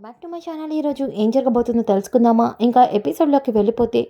Back to my channel ఈరోజు ఏం జరగబోతుందో తెలుసుకుందామా? ఇంకా ఎపిసోడ్లోకి వెళ్ళిపోతే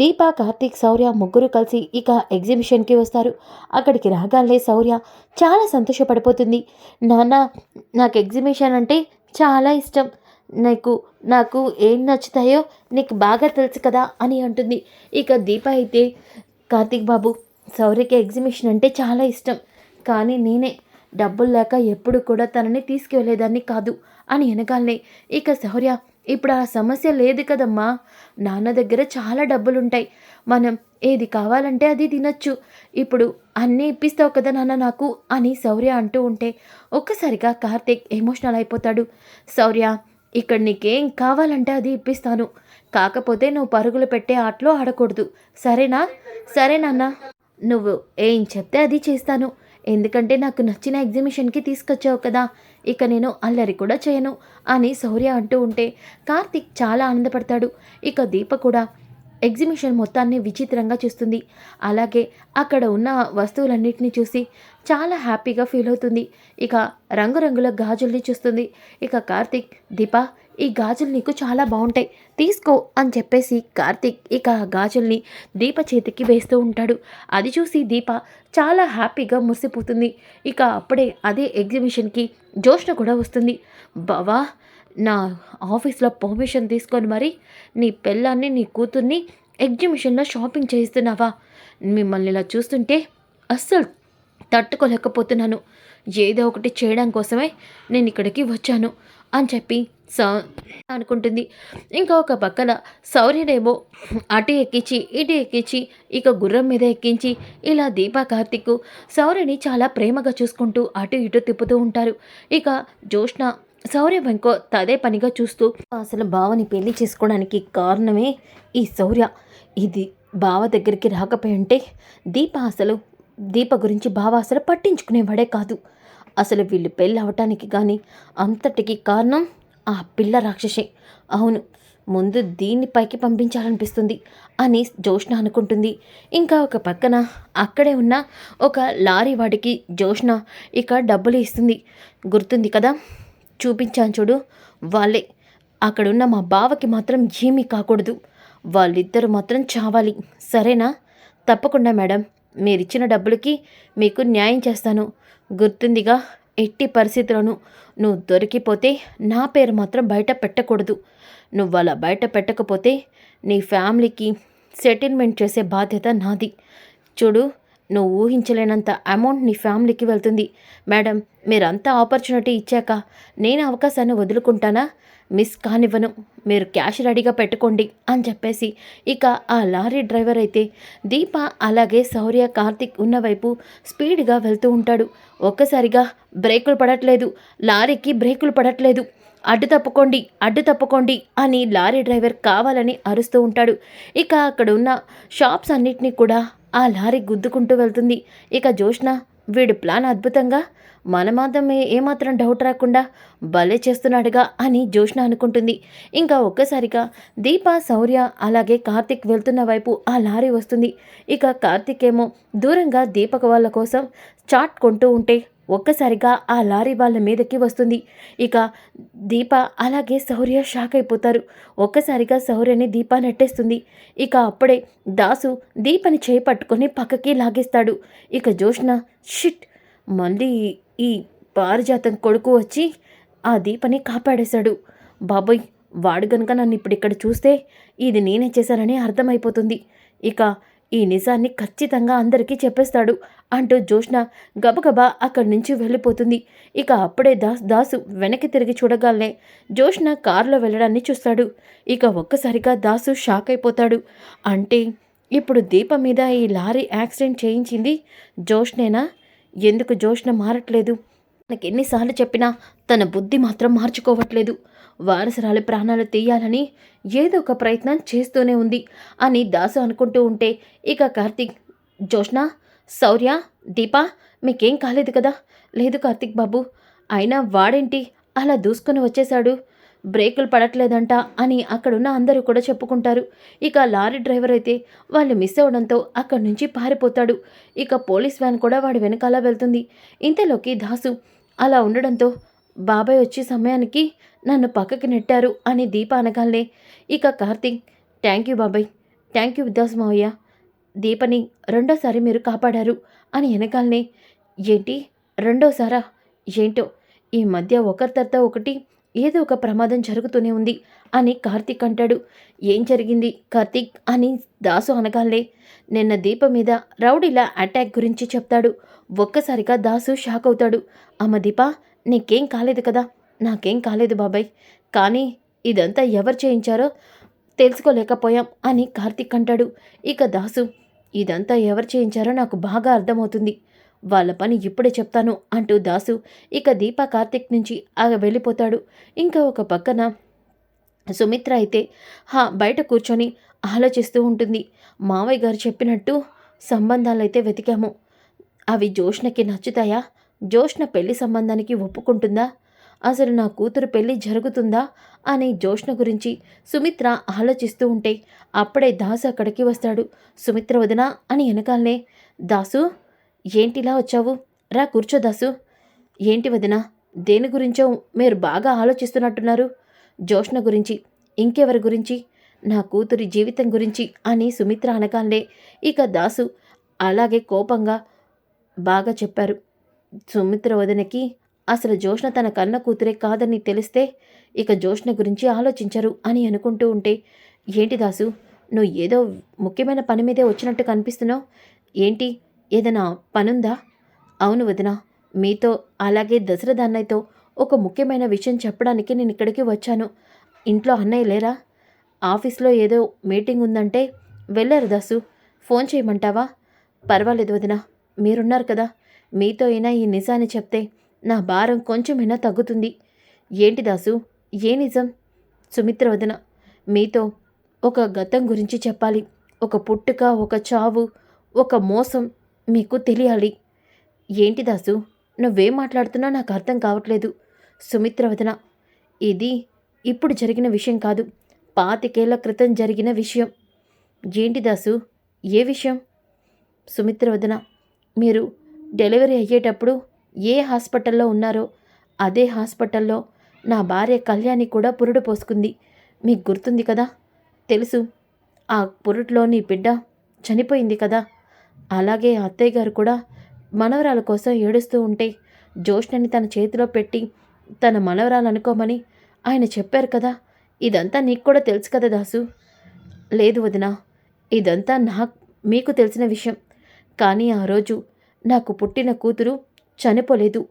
దీప కార్తీక్ శౌర్య ముగ్గురు కలిసి ఇక ఎగ్జిబిషన్కి వస్తారు. అక్కడికి రాగానే శౌర్య చాలా సంతోషపడిపోతుంది. నాన్న నాకు ఎగ్జిబిషన్ అంటే చాలా ఇష్టం. నీకు నాకు ఏం నచ్చుతాయో నీకు బాగా తెలుసు కదా అని అంటుంది. ఇక దీప అయితే కార్తీక్ బాబు శౌర్యకి ఎగ్జిబిషన్ అంటే చాలా ఇష్టం. కానీ నేనే డబ్బులు లేక ఎప్పుడు కూడా తనని తీసుకువెళ్ళేదాన్ని కాదు అని వెనకాలనే ఇక శౌర్య ఇప్పుడు ఆ సమస్య లేదు కదమ్మా. నాన్న దగ్గర చాలా డబ్బులుంటాయి. మనం ఏది కావాలంటే అది తినచ్చు. ఇప్పుడు అన్నీ ఇప్పిస్తావు కదా నాన్న నాకు అని శౌర్య అంటూ ఉంటే ఒక్కసారిగా కార్తీక్ ఎమోషనల్ అయిపోతాడు. శౌర్య ఇక్కడ నీకేం కావాలంటే అది ఇప్పిస్తాను. కాకపోతే నువ్వు పరుగులు పెట్టే ఆటలో ఆడకూడదు. సరేనా? సరే నాన్న. నువ్వు ఏం చెప్తే అది చేస్తాను. ఎందుకంటే నాకు నచ్చిన ఎగ్జిబిషన్కి తీసుకొచ్చావు కదా ఇక నేను అల్లరి కూడా చేయను అని శౌర్య అంటూ ఉంటే కార్తిక్ చాలా ఆనందపడతాడు. ఇక దీప కూడా ఎగ్జిబిషన్ మొత్తాన్ని విచిత్రంగా చూస్తుంది. అలాగే అక్కడ ఉన్న వస్తువులన్నింటినీ చూసి చాలా హ్యాపీగా ఫీల్ అవుతుంది. ఇక రంగురంగుల గాజుల్ని చూస్తుంది. ఇక కార్తిక్ దీప ఈ గాజులు నీకు చాలా బాగుంటాయి. తీసుకో అని చెప్పేసి కార్తీక్ ఇక ఆ గాజుల్ని దీప చేతికి వేస్తూ ఉంటాడు. అది చూసి దీప చాలా హ్యాపీగా మురిసిపోతుంది. ఇక అప్పుడే అదే ఎగ్జిబిషన్కి జోష్న కూడా వస్తుంది. బావా నా ఆఫీస్లో పర్మిషన్ తీసుకొని మరి నీ పెళ్ళాన్ని నీ కూతుర్ని ఎగ్జిబిషన్లో షాపింగ్ చేయిస్తున్నావా? మిమ్మల్ని ఇలా చూస్తుంటే అస్సలు తట్టుకోలేకపోతున్నాను. ఏదో ఒకటి చేయడం కోసమే నేను ఇక్కడికి వచ్చాను. అని చెప్పి సౌ అనుకుంటుంది. ఇంకా ఒక పక్కన శౌర్యనేమో అటు ఎక్కించి ఇటు ఎక్కించి ఇక గుర్రం మీద ఎక్కించి ఇలా దీపా కార్తిక్ శౌర్యని చాలా ప్రేమగా చూసుకుంటూ అటు ఇటు తిప్పుతూ ఉంటారు. ఇక జోష్ణ శౌర్య వెంకో తదే పనిగా చూస్తూ అసలు బావని పెళ్ళి చేసుకోవడానికి కారణమే ఈ శౌర్య ఇది బావ దగ్గరికి రాకపోయి ఉంటే దీప అసలు దీప గురించి బావ అసలు పట్టించుకునేవాడే కాదు. అసలు వీళ్ళు పెళ్ళి అవటానికి కానీ అంతటికి కారణం ఆ పిల్ల రాక్షసే. అవును ముందు దీన్ని పైకి పంపించాలనిపిస్తుంది అని జోష్ణ అనుకుంటుంది. ఇంకా ఒక పక్కన అక్కడే ఉన్న ఒక లారీ వాడికి జోష్ణ ఇక డబ్బులు ఇస్తుంది. గుర్తుంది కదా? చూపించాను చూడు వాళ్ళే. అక్కడున్న మా బావకి మాత్రం ఏమీ కాకూడదు. వాళ్ళిద్దరు మాత్రం చావాలి. సరేనా? తప్పకుండా మేడం మీరిచ్చిన డబ్బులకి మీకు న్యాయం చేస్తాను. గుర్తుందిగా ఎట్టి పరిస్థితులను నువ్వు దొరికిపోతే నా పేరు మాత్రం బయట పెట్టకూడదు. నువ్వు అలా బయట పెట్టకపోతే నీ ఫ్యామిలీకి సెటిల్మెంట్ చేసే బాధ్యత నాది. చూడు నువ్వు ఊహించలేనంత అమౌంట్ నీ ఫ్యామిలీకి వెళ్తుంది. మేడం మీరంతా ఆపర్చునిటీ ఇచ్చాక నేను అవకాశాన్ని వదులుకుంటానా? మిస్ కానివ్వను. మీరు క్యాష్ రెడీగా పెట్టుకోండి అని చెప్పేసి ఇక ఆ లారీ డ్రైవర్ అయితే దీప అలాగే శౌర్య కార్తిక్ ఉన్న వైపు స్పీడ్గా వెళ్తూ ఉంటాడు. ఒక్కసారిగా బ్రేకులు పడట్లేదు. లారీకి బ్రేకులు పడట్లేదు. అడ్డు తప్పుకోండి అడ్డు తప్పుకోండి అని లారీ డ్రైవర్ కావాలని అరుస్తూ ఉంటాడు. ఇక అక్కడ ఉన్న షాప్స్ అన్నిటినీ కూడా ఆ లారీ గుద్దుకుంటూ వెళ్తుంది. ఇక జోష్న వీడు ప్లాన్ అద్భుతంగా మన మాత్రం ఏమాత్రం డౌట్ రాకుండా భలే చేస్తున్నాడుగా అని జోష్ణ అనుకుంటుంది. ఇంకా ఒక్కసారిగా దీప శౌర్య అలాగే కార్తిక్ వెళ్తున్న వైపు ఆ లారీ వస్తుంది. ఇక కార్తిక్ ఏమో దూరంగా దీపక వాళ్ళ కోసం చాట్ కొంటూ ఉంటే ఒక్కసారిగా ఆ లారీ వాళ్ళ మీదకి వస్తుంది. ఇక దీప అలాగే శౌర్య షాక్ అయిపోతారు. ఒక్కసారిగా శౌర్యని దీప నెట్టేస్తుంది. ఇక అప్పుడే దాసు దీపని చేపట్టుకొని పక్కకి లాగేస్తాడు. ఇక జోష్న షిట్ మళ్ళీ ఈ పారిజాతం కొడుకు వచ్చి ఆ దీపని కాపాడేశాడు. బాబోయ్ వాడు గనుక నన్ను ఇప్పుడు ఇక్కడ చూస్తే ఇది నేనే చేశానని అర్థమైపోతుంది. ఇక ఈ నిజాన్ని ఖచ్చితంగా అందరికీ చెప్పేస్తాడు అంటూ జోష్న గబగబా అక్కడి నుంచి వెళ్ళిపోతుంది. ఇక అప్పుడే దాస్ దాసు వెనక్కి తిరిగి చూడగానే జోష్న కారులో వెళ్ళడాన్ని చూస్తాడు. ఇక ఒక్కసారిగా దాసు షాక్ అయిపోతాడు. అంటే ఇప్పుడు దీపం మీద ఈ లారీ యాక్సిడెంట్ చేయించింది జోష్నేనా ఎందుకు జోష్న మారట్లేదు? తనకి ఎన్నిసార్లు చెప్పినా తన బుద్ధి మాత్రం మార్చుకోవట్లేదు. వారసరాలు ప్రాణాలు తీయాలని ఏదో ఒక ప్రయత్నం చేస్తూనే ఉంది అని దాసు అనుకుంటూ ఉంటే ఇక కార్తీక్ జోష్న శౌర్య దీప మీకేం కాలేదు కదా? లేదు కార్తీక్ బాబు. అయినా వాడేంటి అలా దూసుకొని వచ్చేశాడు? బ్రేకులు పడట్లేదంట అని అక్కడున్న అందరూ కూడా చెప్పుకుంటారు. ఇక లారీ డ్రైవర్ అయితే వాళ్ళు మిస్ అవడంతో అక్కడి నుంచి పారిపోతాడు. ఇక పోలీస్ వ్యాన్ కూడా వాడి వెనకాల వెళ్తుంది. ఇంతలోకి దాసు అలా ఉండడంతో బాబాయ్ వచ్చే సమయానికి నన్ను పక్కకి నెట్టారు అని దీప అనగానే ఇక కార్తీక్ థ్యాంక్ యూ బాబాయ్ థ్యాంక్ యూ విద్యాస్ మావయ్య. దీపని రెండోసారి మీరు కాపాడారు అని వెనకాలనే ఏంటి రెండోసారా? ఏంటో ఈ మధ్య ఒకరి తర్వాత ఒకటి ఏదో ఒక ప్రమాదం జరుగుతూనే ఉంది అని కార్తీక్ అంటాడు. ఏం జరిగింది? కార్తీక్ అని దాసు అనగాలే. నిన్న దీప మీద రౌడీల అటాక్ గురించి చెప్తాడు. ఒక్కసారిగా దాసు షాక్ అవుతాడు. అమ్మ దీప నీకేం కాలేదు కదా? నాకేం కాలేదు బాబాయ్. కానీ ఇదంతా ఎవరు చేయించారో తెలుసుకోలేకపోయాం అని కార్తీక్ అంటాడు. ఇక దాసు ఇదంతా ఎవరు చేయించారో నాకు బాగా అర్థమవుతుంది. వాళ్ళ పని ఇప్పుడే చెప్తాను అంటూ దాసు ఇక దీప కార్తీక్ నుంచి ఆగ వెళ్ళిపోతాడు. ఇంకా ఒక పక్కన సుమిత్ర అయితే హా బయట కూర్చొని ఆలోచిస్తూ ఉంటుంది. మావయ్య గారు చెప్పినట్టు సంబంధాలైతే వెతికాము. అవి జోష్ణకి నచ్చుతాయా? జోష్ణ పెళ్ళి సంబంధానికి ఒప్పుకుంటుందా? అసలు నా కూతురు పెళ్ళి జరుగుతుందా? అని జోష్ణ గురించి సుమిత్ర ఆలోచిస్తూ ఉంటే అప్పుడే దాసు అక్కడికి వస్తాడు. సుమిత్ర వదినా అని వెనకాలనే దాసు ఏంటిలా వచ్చావు? రా కూర్చో దాసు. ఏంటి వదిన? దేని గురించో మీరు బాగా ఆలోచిస్తున్నట్టున్నారు. జోష్ణ గురించి ఇంకెవరి గురించి? నా కూతురి జీవితం గురించి అని సుమిత్ర అనగానే ఇక దాసు అలాగే కోపంగా బాగా చెప్పారు. సుమిత్ర వదినకి అసలు జోష్ణ తన కన్న కూతురే కాదని తెలిస్తే ఇక జోష్ణ గురించి ఆలోచించరు అని అనుకుంటూ ఉంటే ఏంటి దాసు? నువ్వు ఏదో ముఖ్యమైన పని మీదే వచ్చినట్టు కనిపిస్తున్నావు. ఏంటి? ఏదైనా పనుందా? అవును వదిన మీతో అలాగే దశరథ అన్నయ్యతో ఒక ముఖ్యమైన విషయం చెప్పడానికి నేను ఇక్కడికి వచ్చాను. ఇంట్లో అన్నయ్య లేరా? ఆఫీస్లో ఏదో మీటింగ్ ఉందంటే వెళ్ళారు దాసు. ఫోన్ చేయమంటావా? పర్వాలేదు వదిన మీరున్నారు కదా. మీతో అయినా ఈ నిజాన్ని చెప్తే నా భారం కొంచెమైనా తగ్గుతుంది. ఏంటి దాసు ఏ నిజం? సుమిత్ర వదిన మీతో ఒక గతం గురించి చెప్పాలి. ఒక పుట్టుక ఒక చావు ఒక మోసం మీకు తెలియాలి. ఏంటి దాసు? నువ్వేం మాట్లాడుతున్నా నాకు అర్థం కావట్లేదు. సుమిత్ర వదన ఇది ఇప్పుడు జరిగిన విషయం కాదు. పాతికేళ్ళ క్రితం జరిగిన విషయం. ఏంటి దాసు? ఏ విషయం? సుమిత్ర వదన మీరు డెలివరీ అయ్యేటప్పుడు ఏ హాస్పిటల్లో ఉన్నారో అదే హాస్పిటల్లో నా భార్య కళ్యాణి కూడా పురుడు పోసుకుంది. మీకు గుర్తుంది కదా? తెలుసు. ఆ పురుట్లోని బిడ్డ చనిపోయింది కదా? అలాగే అత్తయ్య గారు కూడా మనవరాల కోసం ఏడుస్తూ ఉంటే జోష్నని తన చేతిలో పెట్టి తన మనవరాలు అనుకోమని ఆయన చెప్పారు కదా. ఇదంతా నీకు కూడా తెలుసు కదా దాసు. లేదు వదినా ఇదంతా నా మీకు తెలిసిన విషయం. కానీ ఆ రోజు నాకు పుట్టిన కూతురు చనిపోలేదు.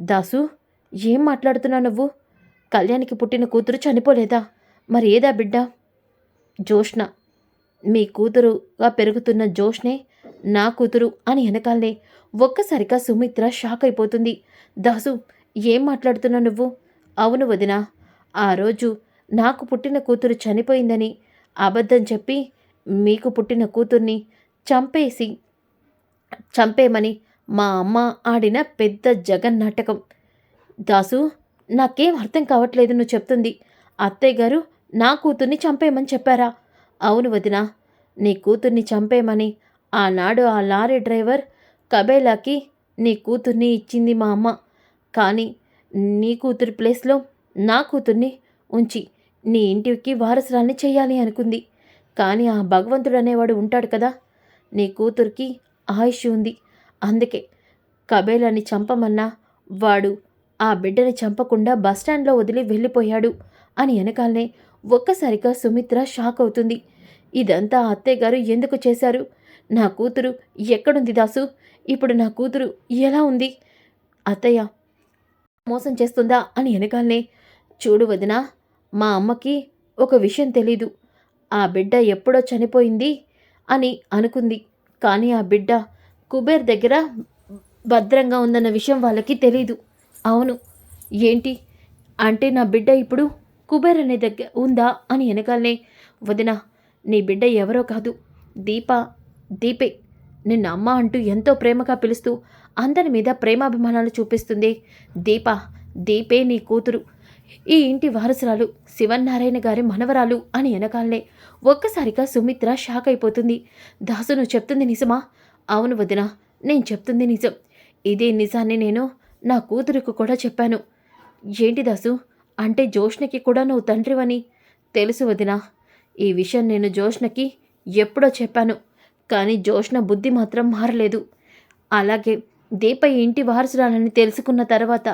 దాసు ఏం మాట్లాడుతున్నావు నువ్వు? కళ్యాణికి పుట్టిన కూతురు చనిపోలేదా? మరి ఏదా బిడ్డ? జోష్న మీ కూతురుగా పెరుగుతున్న జోష్నే నా కూతురు అని వెనకాలనే ఒక్కసారిగా సుమిత్ర షాక్ అయిపోతుంది. దాసు ఏం మాట్లాడుతున్నావు నువ్వు? అవును వదినా ఆ రోజు నాకు పుట్టిన కూతురు చనిపోయిందని అబద్ధం చెప్పి మీకు పుట్టిన కూతుర్ని చంపేసి చంపేమని మా అమ్మ ఆడిన పెద్ద జగన్ నాటకం. దాసు నాకేం అర్థం కావట్లేదు నువ్వు చెప్తుంది. అత్తయ్య గారు నా కూతుర్ని చంపేయమని చెప్పారా? అవును వదినా నీ కూతుర్ని చంపేయమని ఆనాడు ఆ లారీ డ్రైవర్ కబేలాకి నీ కూతుర్ని ఇచ్చింది మా అమ్మ. కానీ నీ కూతురి ప్లేస్లో నా కూతుర్ని ఉంచి నీ ఇంటికి వారసురాల్ని చేయాలి అనుకుంది. కానీ ఆ భగవంతుడు అనేవాడు ఉంటాడు కదా. నీ కూతురికి ఆయుష్ ఉంది. అందుకే కబేలాని చంపమన్నా వాడు ఆ బిడ్డని చంపకుండా బస్టాండ్లో వదిలి వెళ్ళిపోయాడు అని వెనకాలనే ఒక్కసారిగా సుమిత్ర షాక్ అవుతుంది. ఇదంతా అత్తయ్య గారు ఎందుకు చేశారు? నా కూతురు ఎక్కడుంది దాసు? ఇప్పుడు నా కూతురు ఎలా ఉంది? అత్తయ్య మోసం చేస్తుందా అని వెనకాలనే చూడు వదినా మా అమ్మకి ఒక విషయం తెలీదు. ఆ బిడ్డ ఎప్పుడో చనిపోయింది అని అనుకుంది. కానీ ఆ బిడ్డ కుబేర్ దగ్గర భద్రంగా ఉందన్న విషయం వాళ్ళకి తెలీదు. అవును. ఏంటి? అంటే నా బిడ్డ ఇప్పుడు కుబేర్ అనే దగ్గర ఉందా అని వెనకాలనే వదిన నీ బిడ్డ ఎవరో కాదు. దీప దీపే నిన్న అమ్మ అంటూ ఎంతో ప్రేమగా పిలుస్తూ అందరి మీద ప్రేమాభిమానాలు చూపిస్తుంది. దీప దీపే నీ కూతురు. ఈ ఇంటి వారసురాలు శివన్నారాయణ గారి మనవరాలు అని వెనకాలనే ఒక్కసారిగా సుమిత్ర షాక్ అయిపోతుంది. దాసు నువ్వు చెప్తుంది నిజమా? అవును వదిన నేను చెప్తుంది నిజం. ఇదే నిజాన్ని నేను నా కూతురుకు కూడా చెప్పాను. ఏంటి దాసు? అంటే జోష్ణకి కూడా నువ్వు తండ్రివని. తెలుసు వదినా ఈ విషయం నేను జోష్ణకి ఎప్పుడో చెప్పాను. కానీ జోష్న బుద్ధి మాత్రం మారలేదు. అలాగే దీప ఇంటి వారసురాలని తెలుసుకున్న తర్వాత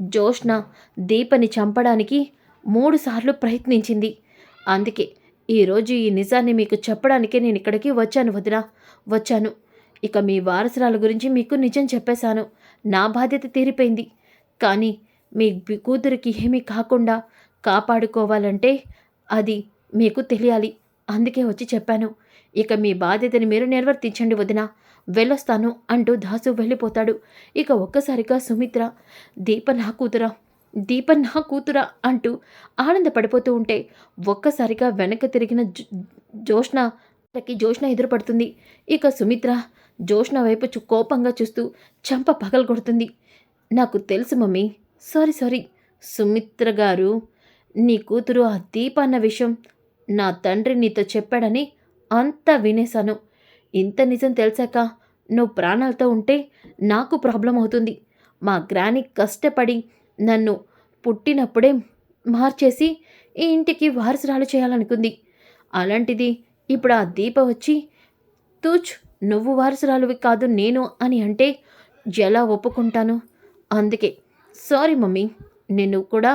జోష్న దీపని చంపడానికి మూడుసార్లు ప్రయత్నించింది. అందుకే ఈరోజు ఈ నిజాన్ని మీకు చెప్పడానికే నేను ఇక్కడికి వచ్చాను వదిన. వచ్చాను. ఇక మీ వారసురాల గురించి మీకు నిజం చెప్పేశాను. నా బాధ్యత తీరిపోయింది. కానీ మీ కూతురికి ఏమీ కాకుండా కాపాడుకోవాలంటే అది మీకు తెలియాలి. అందుకే వచ్చి చెప్పాను. ఇక మీ బాధ్యతని మీరు నిర్వర్తించండి వదిన. వెళ్ళొస్తాను అంటూ దాసు వెళ్ళిపోతాడు. ఇక ఒక్కసారిగా సుమిత్ర దీప నా కూతురా దీప నా కూతురా అంటూ ఆనందపడిపోతూ ఉంటే ఒక్కసారిగా వెనక తిరిగిన జో- జోష్నకి జోష్న ఎదురుపడుతుంది. ఇక సుమిత్ర జోష్న వైపు కోపంగా చూస్తూ చంప పగలగొడుతుంది నాకు తెలుసు మమ్మీ. Sorry sorry. సుమిత్ర గారు నీ కూతురు ఆ దీప అన్న విషయం నా తండ్రి నీతో చెప్పాడని అంతా వినేశాను. ఇంత నిజం తెలిసాక నువ్వు ప్రాణాలతో ఉంటే నాకు ప్రాబ్లం అవుతుంది. మా గ్రాని కష్టపడి నన్ను పుట్టినప్పుడే మార్చేసి ఈ ఇంటికి వారసురాలు చేయాలనుకుంది. అలాంటిది ఇప్పుడు ఆ దీప వచ్చి తూచ్ నువ్వు వారసురాలువి కాదు నేను అని అంటే ఎలా ఒప్పుకుంటాను? అందుకే సారీ మమ్మీ నిన్ను కూడా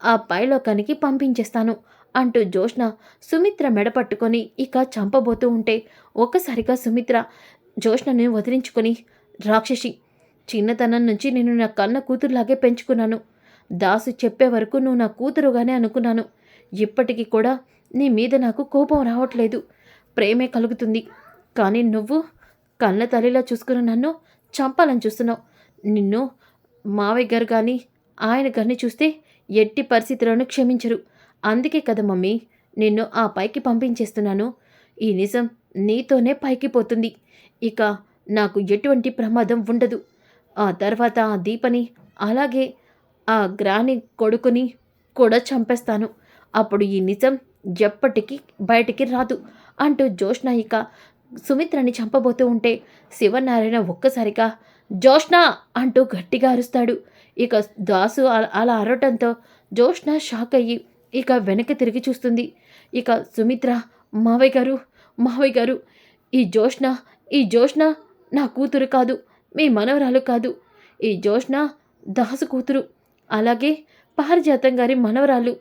ఆ పైలోకానికి పంపించేస్తాను. అంటూ జోష్న సుమిత్ర మెడ పట్టుకొని ఇక చంపబోతూ ఉంటే ఒక్కసారిగా సుమిత్ర జోష్నని వదిలించుకొని రాక్షసి చిన్నతనం నుంచి నేను నా కన్న కూతురులాగే పెంచుకున్నాను. దాసు చెప్పే వరకు నువ్వు నా కూతురుగానే అనుకున్నాను. ఇప్పటికీ కూడా నీ మీద నాకు కోపం రావట్లేదు. ప్రేమే కలుగుతుంది. కానీ నువ్వు కన్న తల్లిలా చూసుకున్న నన్ను చంపాలని చూస్తున్నావు. నిన్ను మావయ్య గారు కానీ ఆయన గారిని చూస్తే ఎట్టి పరిస్థితులను క్షమించరు. అందుకే కదా మమ్మీ నిన్ను ఆ పైకి పంపించేస్తున్నాను. ఈ నిజం నీతోనే పైకి పోతుంది. ఇక నాకు ఎటువంటి ప్రమాదం ఉండదు. ఆ తర్వాత ఆ దీపని అలాగే ఆ గ్రాని కొడుకుని కూడా చంపేస్తాను. అప్పుడు ఈ నిజం ఎప్పటికీ బయటికి రాదు అంటూ జోష్న ఇక సుమిత్రని చంపబోతూ ఉంటే శివనారాయణ ఒక్కసారిగా జోష్న! అంటూ గట్టిగా అరుస్తాడు. ఇక దాసు అలా అరవటంతో జోష్న షాక్ అయ్యి ఇక వెనక్కి తిరిగి చూస్తుంది. ఇక సుమిత్ర మావయ్య గారు మావయ్య గారు ఈ జోష్న ఈ జోష్న నా కూతురు కాదు మీ మనవరాలు కాదు. ఈ జోష్ణ దాసు కూతురు అలాగే పారిజాతం గారి మనవరాలు.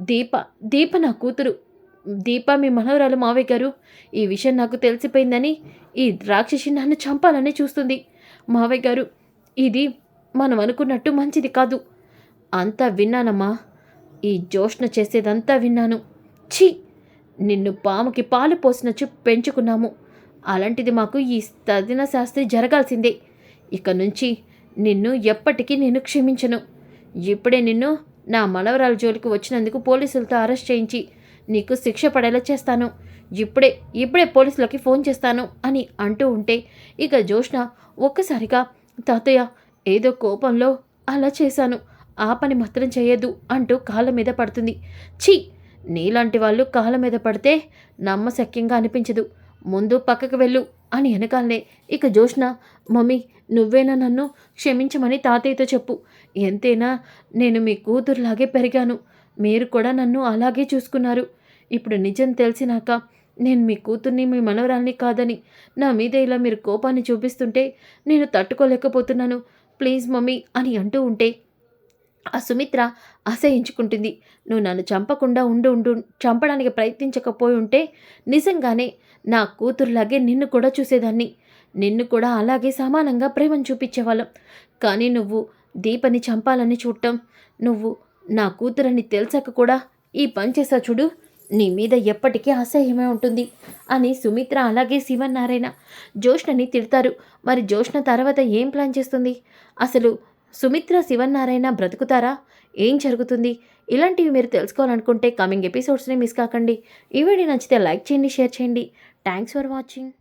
దీప దీప నా కూతురు. దీప మీ మనవరాలు మావయ్య గారు. ఈ విషయం నాకు తెలిసిపోయిందని ఈ రాక్షసి నన్ను చంపాలని చూస్తుంది. మావయ్య గారు ఇది మనం అనుకున్నట్టు మంచిది కాదు. అంతా విన్నానమ్మా. ఈ జోష్న చేసేదంతా విన్నాను. ఛీ! నిన్ను పాముకి పాలు పోసినచ్చు పెంచుకున్నాము. అలాంటిది మాకు ఈ తదిన శాస్త్రి జరగాల్సిందే. ఇక నుంచి నిన్ను ఎప్పటికీ నేను క్షమించను. ఇప్పుడే నిన్ను నా మలవరాల జోలికి వచ్చినందుకు పోలీసులతో అరెస్ట్ చేయించి నీకు శిక్ష పడేలా చేస్తాను. ఇప్పుడే ఇప్పుడే పోలీసులకి ఫోన్ చేస్తాను అని అంటూ ఉంటే ఇక జోష్న ఒక్కసారిగా తాతయ్య ఏదో కోపంలో అలా చేశాను. ఆ పని మాత్రం చేయొద్దు అంటూ కాళ్ళ మీద పడుతుంది. ఛీ! నీలాంటి వాళ్ళు కాళ్ళ మీద పడితే నమ్మశక్యంగా అనిపించదు. ముందు పక్కకు వెళ్ళు అని వెనకాలనే ఇక జోష్న మమ్మీ నువ్వేనా నన్ను క్షమించమని తాతయ్యతో చెప్పు. ఎంతైనా నేను మీ కూతురులాగే పెరిగాను. మీరు కూడా నన్ను అలాగే చూసుకున్నారు. ఇప్పుడు నిజం తెలిసినాక నేను మీ కూతుర్ని మీ మనవరాల్ని కాదని నా మీద ఇలా మీరు కోపాన్ని చూపిస్తుంటే నేను తట్టుకోలేకపోతున్నాను. ప్లీజ్ మమ్మీ అని అంటూ ఉంటే ఆ సుమిత్ర అసహించుకుంటుంది. నువ్వు నన్ను చంపకుండా ఉండు ఉండు చంపడానికి ప్రయత్నించకపోయి ఉంటే నిజంగానే నా కూతురులాగే నిన్ను కూడా చూసేదాన్ని. నిన్ను కూడా అలాగే సమానంగా ప్రేమను చూపించేవాళ్ళం. కానీ నువ్వు దీపని చంపాలని చూడటం నువ్వు నా కూతురని తెలిసాక కూడా ఈ పని చేసా చూడు నీ మీద ఎప్పటికీ అసహ్యమే ఉంటుంది అని సుమిత్ర అలాగే శివన్నారాయణ జోష్ణని తిడతారు. మరి జోష్న తర్వాత ఏం ప్లాన్ చేస్తుంది? అసలు సుమిత్ర శివన్నారాయణ బ్రతుకుతారా? ఏం జరుగుతుంది? ఇలాంటివి మీరు తెలుసుకోవాలనుకుంటే కమింగ్ ఎపిసోడ్స్ని మిస్ కాకండి. ఈ వీడియో నచ్చితే లైక్ చేయండి షేర్ చేయండి. Thanks for watching